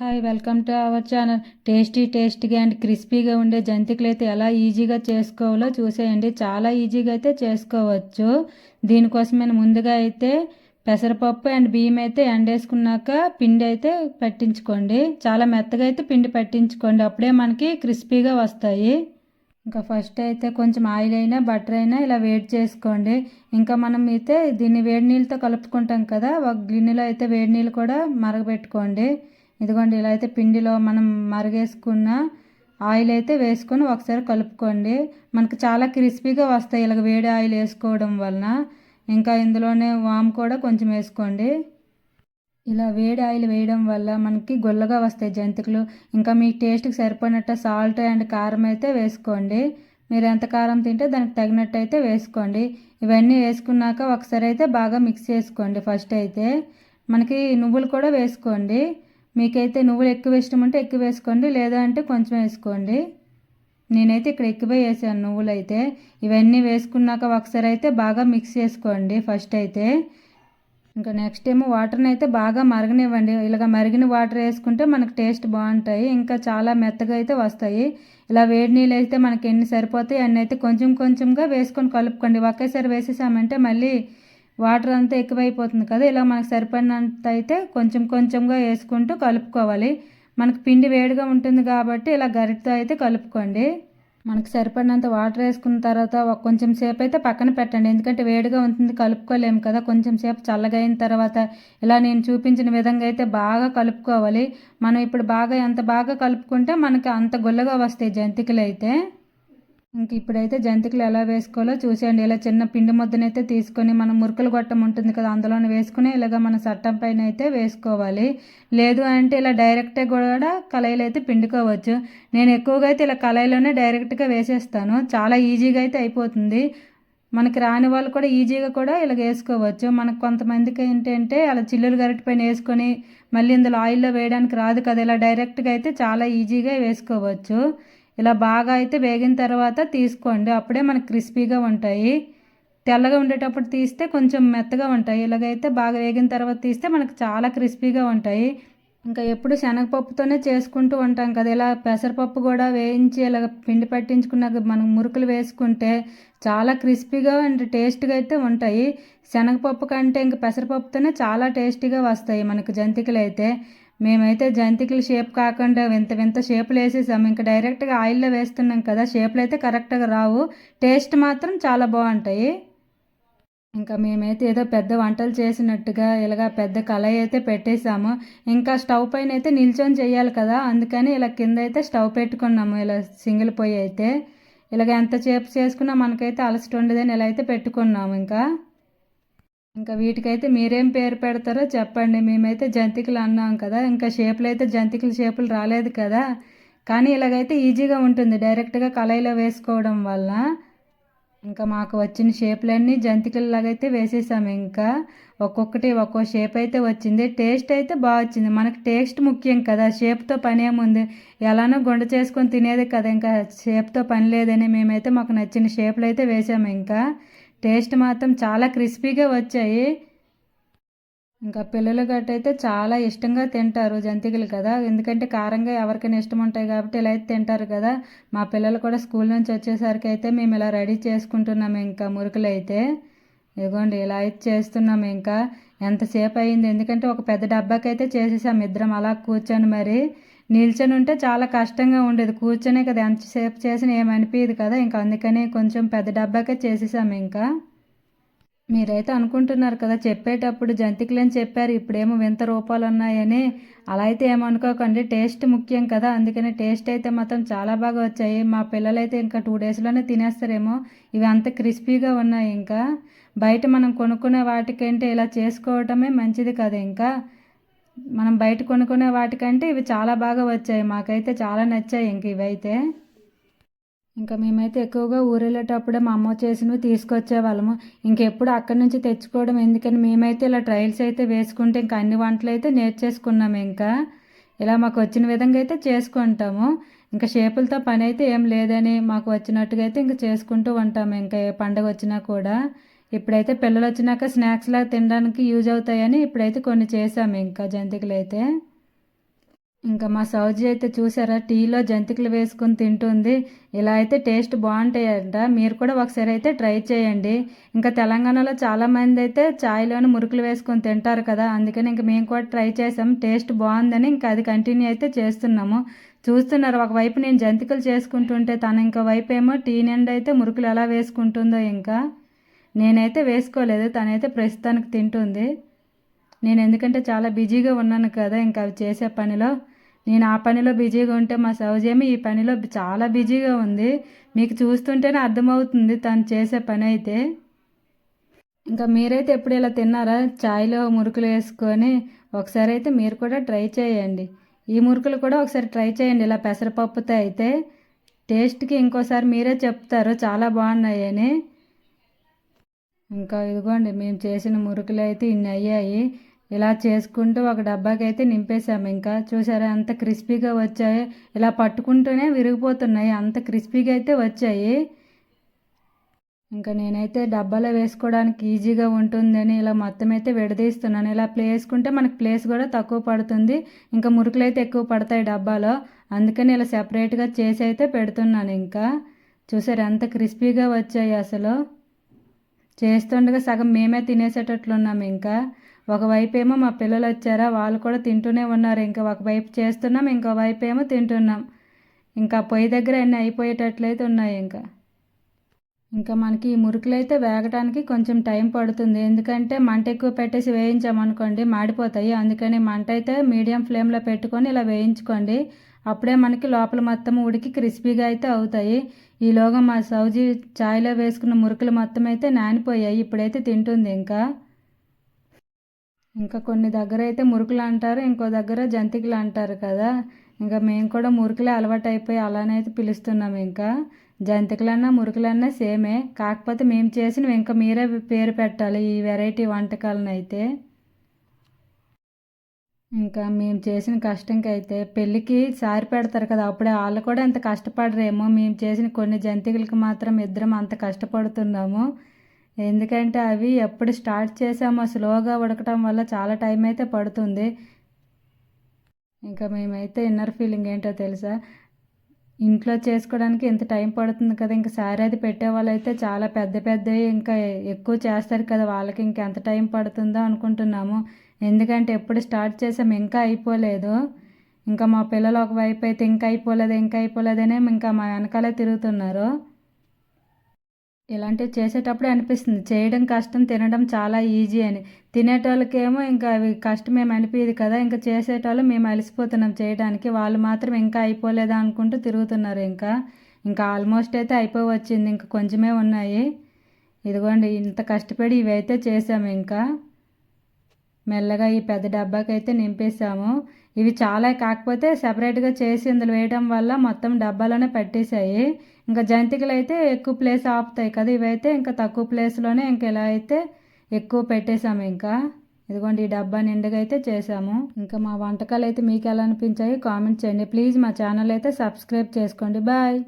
Hi welcome to our channel. Tasty టేస్టీగా and క్రిస్పీగా ఉండే జంతికలు అయితే ఎలా ఈజీగా చేసుకోవాలో చూసేయండి. చాలా ఈజీగా అయితే చేసుకోవచ్చు. దీనికోసం నేను ముందుగా అయితే పెసరపప్పు అండ్ బియ్యం అయితే ఎండేసుకున్నాక పిండి అయితే పట్టించుకోండి. చాలా మెత్తగా అయితే పిండి పట్టించుకోండి. అప్పుడే మనకి క్రిస్పీగా వస్తాయి. ఇంకా ఫస్ట్ అయితే కొంచెం ఆయిల్ అయినా బటర్ అయినా ఇలా వేడి చేసుకోండి. ఇంకా మనం అయితే దీన్ని వేడి నీళ్ళతో కలుపుకుంటాం కదా ఒక గిన్నెలో అయితే వేడి నీళ్ళు కూడా మరగబెట్టుకోండి ఇదిగోండి ఇలా అయితే పిండిలో మనం మరిగేసుకున్న ఆయిల్ అయితే వేసుకొని ఒకసారి కలుపుకోండి. మనకు చాలా క్రిస్పీగా వస్తాయి ఇలాగ వేడి ఆయిల్ వేసుకోవడం వలన. ఇంకా ఇందులోనే వామ్ కూడా కొంచెం వేసుకోండి. ఇలా వేడి ఆయిల్ వేయడం వల్ల మనకి గొల్లగా వస్తాయి జంతికలు. ఇంకా మీ టేస్ట్కి సరిపడినట్టు సాల్ట్ అండ్ కారం అయితే వేసుకోండి. మీరు ఎంత కారం తింటే దానికి తగినట్టు అయితే వేసుకోండి. ఇవన్నీ వేసుకున్నాక ఒకసారి అయితే బాగా మిక్స్ చేసుకోండి ఫస్ట్ అయితే. మనకి నువ్వులు కూడా వేసుకోండి. మీకైతే నువ్వులు ఎక్కువ ఇష్టం ఉంటే ఎక్కువ వేసుకోండి లేదా అంటే కొంచెం వేసుకోండి. నేనైతే ఇక్కడ ఎక్కువ వేసాను నువ్వులు అయితే. ఇవన్నీ వేసుకున్నాక ఒకసారి అయితే బాగా మిక్స్ చేసుకోండి ఫస్ట్ అయితే. ఇంకా నెక్స్ట్ ఏమో వాటర్ని అయితే బాగా మరగనివ్వండి. ఇలాగ మరిగిన వాటర్ వేసుకుంటే మనకు టేస్ట్ బాగుంటాయి. ఇంకా చాలా మెత్తగా అయితే వస్తాయి. ఇలా వేడి నీళ్ళు అయితే మనకి ఎన్ని సరిపోతాయి అన్నీ అయితే కొంచెం కొంచెంగా వేసుకొని కలుపుకోండి. ఒకేసారి వేసేసామంటే మళ్ళీ వాటర్ అంతా ఎక్కువైపోతుంది కదా ఇలా మనకు సరిపడినంత అయితే కొంచెం కొంచెంగా వేసుకుంటూ కలుపుకోవాలి. మనకు పిండి వేడిగా ఉంటుంది కాబట్టి ఇలా గరిటతో అయితే కలుపుకోండి. మనకు సరిపడినంత వాటర్ వేసుకున్న తర్వాత ఒక కొంచెం సేపు అయితే పక్కన పెట్టండి. ఎందుకంటే వేడిగా ఉంటుంది కలుపుకోలేము కదా. కొంచెం సేపు చల్లగా అయిన తర్వాత ఇలా నేను చూపించిన విధంగా అయితే బాగా కలుపుకోవాలి. మనం ఇప్పుడు బాగా ఎంత బాగా కలుపుకుంటే మనకి అంత గుల్లగా వస్తాయి జంతికలు అయితే. ఇంక ఇప్పుడైతే జంతికలు ఎలా వేసుకోవాలో చూసేయండి. ఇలా చిన్న పిండి ముద్దనైతే తీసుకొని మనం మురుకులు గొట్టం ఉంటుంది కదా అందులోనే వేసుకుని ఇలాగ మన చట్టం పైన అయితే వేసుకోవాలి. లేదు అంటే ఇలా డైరెక్ట్గా కూడా కళాయిలు అయితే పిండుకోవచ్చు. నేను ఎక్కువగా అయితే ఇలా కళాయిలోనే డైరెక్ట్గా వేసేస్తాను. చాలా ఈజీగా అయితే అయిపోతుంది. మనకి రాని వాళ్ళు కూడా ఈజీగా కూడా ఇలా వేసుకోవచ్చు. మనకు కొంతమందికి ఏంటంటే అలా చిల్లులు గరిటి పైన వేసుకొని మళ్ళీ ఇందులో ఆయిల్లో వేయడానికి రాదు కదా ఇలా డైరెక్ట్గా అయితే చాలా ఈజీగా వేసుకోవచ్చు. ఇలా బాగా అయితే వేగిన తర్వాత తీసుకోండి. అప్పుడే మనకు క్రిస్పీగా ఉంటాయి. తెల్లగా ఉండేటప్పుడు తీస్తే కొంచెం మెత్తగా ఉంటాయి. ఇలాగైతే బాగా వేగిన తర్వాత తీస్తే మనకు చాలా క్రిస్పీగా ఉంటాయి. ఇంకా ఎప్పుడు శనగపప్పుతోనే చేసుకుంటూ ఉంటాం కదా. ఇలా పెసరపప్పు కూడా వేయించి ఇలా పిండి పట్టించుకున్నాక మనం మురుకులు వేసుకుంటే చాలా క్రిస్పీగా అండ్ టేస్ట్గా అయితే ఉంటాయి. శనగపప్పు కంటే ఇంక పెసరపప్పుతోనే చాలా టేస్టీగా వస్తాయి మనకు జంతికలు అయితే. మేమైతే జంతికలు షేప్ కాకుండా వింత వింత షేపులు వేసేసాము ఇంకా డైరెక్ట్గా ఆయిల్లో వేస్తున్నాం కదా షేపులు అయితే కరెక్ట్గా రావు. టేస్ట్ మాత్రం చాలా బాగుంటాయి. ఇంకా మేమైతే ఏదో పెద్ద వంటలు చేసినట్టుగా ఇలాగ పెద్ద కళాయి అయితే పెట్టేశాము. ఇంకా స్టవ్ పైన అయితే నిల్చొని చేయాలి కదా అందుకని ఇలా కింద అయితే స్టవ్ పెట్టుకున్నాము. ఇలా సింగిల్ పొయ్యి అయితే. ఇలాగ ఎంతసేపు చేసుకున్నా మనకైతే అలసట ఉండదని ఇలా అయితే పెట్టుకున్నాము ఇంకా. ఇంకా వీటికైతే మీరేం పేరు పెడతారో చెప్పండి. మేమైతే జంతికలు అన్నాం కదా. ఇంకా షేపులు అయితే జంతికల షేపులు రాలేదు కదా. కానీ ఇలాగైతే ఈజీగా ఉంటుంది. డైరెక్ట్గా కళాయిలో వేసుకోవడం వల్ల ఇంకా మాకు వచ్చిన షేపులన్నీ జంతికలలాగైతే వేసేసాము ఇంకా ఒక్కొక్కటి ఒక్కో షేప్ అయితే వచ్చింది. టేస్ట్ అయితే బాగా వచ్చింది. మనకు టేస్ట్ ముఖ్యం కదా. షేప్తో పని ఏముంది? ఎలానో గుండ చేసుకొని తినేది కదా. ఇంకా షేప్తో పని లేదని మేమైతే మాకు నచ్చిన షేపులు అయితే వేసాము ఇంకా టేస్ట్ మాత్రం చాలా క్రిస్పీగా వచ్చాయి. ఇంకా పిల్లలు గట్టయితే చాలా ఇష్టంగా తింటారు జంతికలు కదా. ఎందుకంటే కారంగా ఎవరికైనా ఇష్టం ఉంటాయి కాబట్టి ఇలా అయితే తింటారు కదా. మా పిల్లలు కూడా స్కూల్ నుంచి వచ్చేసరికి అయితే మేము ఇలా రెడీ చేసుకుంటున్నాము ఇంకా మురుకులు అయితే. ఇదిగోండి ఇలా అయితే చేస్తున్నాము ఇంకా. ఎంతసేపు అయింది? ఎందుకంటే ఒక పెద్ద డబ్బాకైతే చేసేసాము ఇద్దరం అలా కూర్చొని మరి. నిల్చొని ఉంటే చాలా కష్టంగా ఉండేది. కూర్చొనే కదా ఎంతసేపు చేసినా ఏమనిపించదు కదా. ఇంకా అందుకని కొంచెం పెద్ద డబ్బాకే చేసేసాము ఇంకా. మీరైతే అనుకుంటున్నారు కదా చెప్పేటప్పుడు జంతికలని చెప్పారు. ఇప్పుడేమో వింత రూపాలు ఉన్నాయని అలా అయితే ఏమనుకోకండి టేస్ట్ ముఖ్యం కదా. అందుకని టేస్ట్ అయితే మాత్రం చాలా బాగా వచ్చాయి. మా పిల్లలైతే ఇంకా టూ డేస్లోనే తినేస్తారేమో. ఇవి అంత క్రిస్పీగా ఉన్నాయి ఇంకా. బయట మనం కొనుక్కునే వాటికంటే ఇలా చేసుకోవటమే మంచిది కదా ఇంకా. మనం బయట కొనుక్కునే వాటికంటే ఇవి చాలా బాగా వచ్చాయి. మాకైతే చాలా నచ్చాయి ఇంక ఇవైతే. ఇంకా మేమైతే ఎక్కువగా ఊరెళ్ళేటప్పుడే మా అమ్మ చేసినవి తీసుకొచ్చే వాళ్ళము. ఇంకెప్పుడు అక్కడి నుంచి తెచ్చుకోవడం ఎందుకని మేమైతే ఇలా ట్రయల్స్ అయితే వేసుకుంటే ఇంకా అన్ని వంటలు అయితే నేర్చేసుకున్నాము ఇంకా. ఇలా మాకు వచ్చిన విధంగా అయితే చేసుకుంటాము. ఇంకా షేపులతో పని అయితే ఏం లేదని మాకు వచ్చినట్టుగా అయితే ఇంకా చేసుకుంటూ ఉంటాము ఇంకా ఏ పండగ వచ్చినా కూడా. ఇప్పుడైతే పిల్లలు వచ్చినాక స్నాక్స్లా తినడానికి యూజ్ అవుతాయని ఇప్పుడైతే కొన్ని చేసాము ఇంకా జంతికలు అయితే ఇంకా మా సౌజీ అయితే చూసారా టీలో జంతికలు వేసుకుని తింటుంది. ఇలా అయితే టేస్ట్ బాగుంటాయంట. మీరు కూడా ఒకసారి అయితే ట్రై చేయండి. ఇంకా తెలంగాణలో చాలామంది అయితే చాయ్లోని మురుకులు వేసుకొని తింటారు కదా అందుకని ఇంకా మేము కూడా ట్రై చేసాం టేస్ట్ బాగుందని ఇంకా అది కంటిన్యూ అయితే చేస్తున్నాము. చూస్తున్నారు ఒకవైపు నేను జంతికలు చేసుకుంటుంటే తను ఇంకో వైపు ఏమో టీ నిండా అయితే మురుకులు ఎలా వేసుకుంటుందో ఇంకా. నేనైతే వేసుకోలేదు తనైతే ప్రస్తుతానికి తింటుంది. నేను ఎందుకంటే చాలా బిజీగా ఉన్నాను కదా ఇంకా అవి చేసే పనిలో. నేను ఆ పనిలో బిజీగా ఉంటే మా సౌజేమి ఈ పనిలో చాలా బిజీగా ఉంది. మీకు చూస్తుంటేనే అర్థమవుతుంది తను చేసే పని అయితే. ఇంకా మీరైతే ఎప్పుడు ఇలా తిన్నారా? చాయ్లో మురుకులు వేసుకొని ఒకసారి అయితే మీరు కూడా ట్రై చేయండి. ఈ మురుకులు కూడా ఒకసారి ట్రై చేయండి ఇలా పెసరపప్పుతో అయితే. టేస్ట్కి ఇంకోసారి మీరే చెప్తారు చాలా బాగున్నాయని. ఇంకా ఇదిగోండి మేము చేసిన మురుకులు అయితే ఇన్ని అయ్యాయి. ఇలా చేసుకుంటూ ఒక డబ్బాకి అయితే నింపేసాము ఇంకా చూసారా అంత క్రిస్పీగా వచ్చాయి. ఇలా పట్టుకుంటూనే విరిగిపోతున్నాయి. అంత క్రిస్పీగా అయితే వచ్చాయి. ఇంకా నేనైతే డబ్బాలో వేసుకోవడానికి ఈజీగా ఉంటుందని ఇలా మొత్తం అయితే విడదీస్తున్నాను. ఇలా ప్లే వేసుకుంటే మనకు ప్లేస్ కూడా తక్కువ పడుతుంది. ఇంకా మురుకులు అయితే ఎక్కువ పడతాయి డబ్బాలో. అందుకని ఇలా సెపరేట్గా చేసి అయితే పెడుతున్నాను. ఇంకా చూసారు ఎంత క్రిస్పీగా వచ్చాయి అసలు. చేస్తుండగా సగం మేమే తినేసేటట్లున్నాం ఇంకా. ఒకవైపు ఏమో మా పిల్లలు వచ్చారా వాళ్ళు కూడా తింటూనే ఉన్నారు. ఇంకా ఒకవైపు చేస్తున్నాం ఇంకో వైపు ఏమో తింటున్నాం. ఇంకా పొయ్యి దగ్గర అన్నీ అయిపోయేటట్లయితే ఉన్నాయి ఇంకా. ఇంకా మనకి ఈ మురుకులు అయితే వేగటానికి కొంచెం టైం పడుతుంది. ఎందుకంటే మంట ఎక్కువ పెట్టేసి వేయించామనుకోండి మాడిపోతాయి. అందుకని మంట అయితే మీడియం ఫ్లేమ్లో పెట్టుకొని ఇలా వేయించుకోండి. అప్పుడే మనకి లోపల మొత్తం ఉడికి క్రిస్పీగా అయితే అవుతాయి. ఈలోగా మా సౌజీ చాయ్లో వేసుకున్న మురుకులు మొత్తం అయితే నానిపోయాయి. ఇప్పుడైతే తింటుంది ఇంకా. ఇంకా కొన్ని దగ్గర అయితే మురుకులు అంటారు ఇంకో దగ్గర జంతికలు అంటారు కదా. ఇంకా మేము కూడా మురుకులే అలవాటు అయిపోయి అలానే అయితే పిలుస్తున్నాం ఇంకా. జంతికలన్నా మురుకులన్నా సేమే. కాకపోతే మేము చేసినవి ఇంకా మీరే పేరు పెట్టాలి ఈ వెరైటీ వంటకాలను అయితే ఇంకా మేము చేసిన కష్టంకి అయితే పెళ్ళికి సారి పెడతారు కదా అప్పుడే వాళ్ళు కూడా ఎంత కష్టపడరేమో. మేము చేసిన కొన్ని జంతికలకి మాత్రం ఇద్దరం అంత కష్టపడుతున్నాము. ఎందుకంటే అవి ఎప్పుడు స్టార్ట్ చేసామో స్లోగా ఉడకటం వల్ల చాలా టైం అయితే పడుతుంది. ఇంకా మేమైతే ఇన్నర్ ఫీలింగ్ ఏంటో తెలుసా? ఇంట్లో చేసుకోవడానికి ఎంత టైం పడుతుంది కదా ఇంకా సారీ అది పెట్టే వాళ్ళైతే చాలా పెద్ద పెద్దవి ఇంకా ఎక్కువ చేస్తారు కదా వాళ్ళకి ఇంకా ఎంత టైం పడుతుందో అనుకుంటున్నాము. ఎందుకంటే ఎప్పుడు స్టార్ట్ చేసాము ఇంకా అయిపోలేదు. ఇంకా మా పిల్లలు ఒకవైపు అయితే ఇంకా అయిపోలేదు ఇంకా అయిపోలేదనే ఇంకా మా వెనకాలే తిరుగుతున్నారు. ఇలాంటివి చేసేటప్పుడే అనిపిస్తుంది. చేయడం కష్టం తినడం చాలా ఈజీ అని. తినేటోళ్ళకేమో ఇంకా అవి కష్టం మేము అనిపించదు కదా. ఇంకా చేసేటోళ్ళు మేము అలసిపోతున్నాం చేయడానికి. వాళ్ళు మాత్రం ఇంకా అయిపోలేదా అనుకుంటూ తిరుగుతున్నారు ఇంకా. ఇంకా ఆల్మోస్ట్ అయితే అయిపోవచ్చింది. ఇంకా కొంచెమే ఉన్నాయి. ఇదిగోండి ఇంత కష్టపడి ఇవైతే చేసాము ఇంకా. మెల్లగా ఈ పెద్ద డబ్బాకి అయితే నింపేసాము ఇవి చాలా కాకపోతే సపరేట్గా చేసి ఇందులో వేయడం వల్ల మొత్తం డబ్బాలోనే పెట్టేశాయి. ఇంకా జంతికలు అయితే ఎక్కువ ప్లేస్ ఆపుతాయి కదా ఇవైతే ఇంకా తక్కువ ప్లేస్లోనే ఇంక ఇలా అయితే ఎక్కువ పెట్టేశాము ఇంకా. ఇదిగోండి ఈ డబ్బా నిండుగా అయితే చేసాము ఇంకా మా వంటకాలు అయితే మీకు ఎలా అనిపించాయి కామెంట్ చేయండి. ప్లీజ్ మా ఛానల్ అయితే సబ్స్క్రైబ్ చేసుకోండి. బాయ్